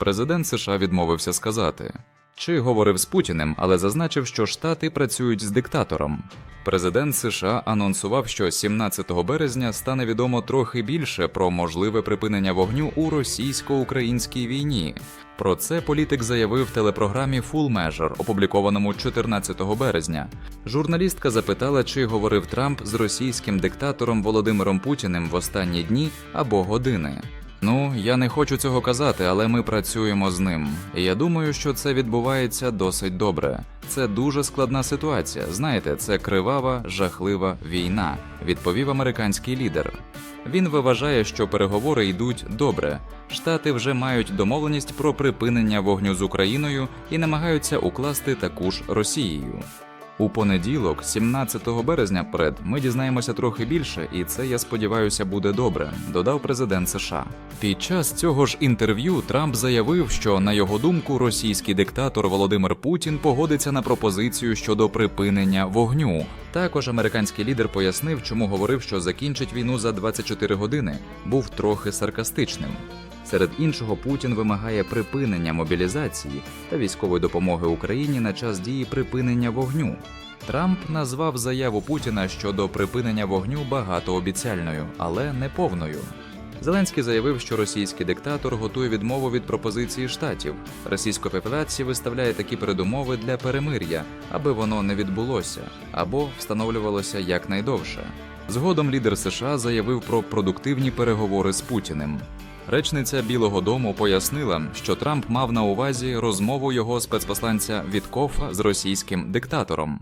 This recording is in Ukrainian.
Президент США відмовився сказати. Чи говорив з Путіним, але зазначив, що Штати працюють з диктатором. Президент США анонсував, що 17 березня стане відомо трохи більше про можливе припинення вогню у російсько-українській війні. Про це політик заявив в телепрограмі Full Measure, опублікованому 14 березня. Журналістка запитала, чи говорив Трамп з російським диктатором Володимиром Путіним в останні дні або години. Ну, я не хочу цього казати, але ми працюємо з ним. І я думаю, що це відбувається досить добре. Це дуже складна ситуація. Знаєте, це кривава, жахлива війна, відповів американський лідер. Він вважає, що переговори йдуть добре. Штати вже мають домовленість про припинення вогню з Україною і намагаються укласти таку ж Росією. У понеділок, 17 березня, пред ми дізнаємося трохи більше, і це я сподіваюся буде добре, додав президент США. Під час цього ж інтерв'ю Трамп заявив, що на його думку російський диктатор Володимир Путін погодиться на пропозицію щодо припинення вогню. Також американський лідер пояснив, чому говорив, що закінчить війну за 24 години. Був трохи саркастичним. Серед іншого, Путін вимагає припинення мобілізації та військової допомоги Україні на час дії припинення вогню. Трамп назвав заяву Путіна щодо припинення вогню багатообіцяльною, але не повною. Зеленський заявив, що російський диктатор готує відмову від пропозиції штатів. Російська Федерація виставляє такі передумови для перемир'я, аби воно не відбулося або встановлювалося якнайдовше. Згодом лідер США заявив про продуктивні переговори з Путіним. Речниця Білого Дому пояснила, що Трамп мав на увазі розмову його спецпосланця Віткофа з російським диктатором.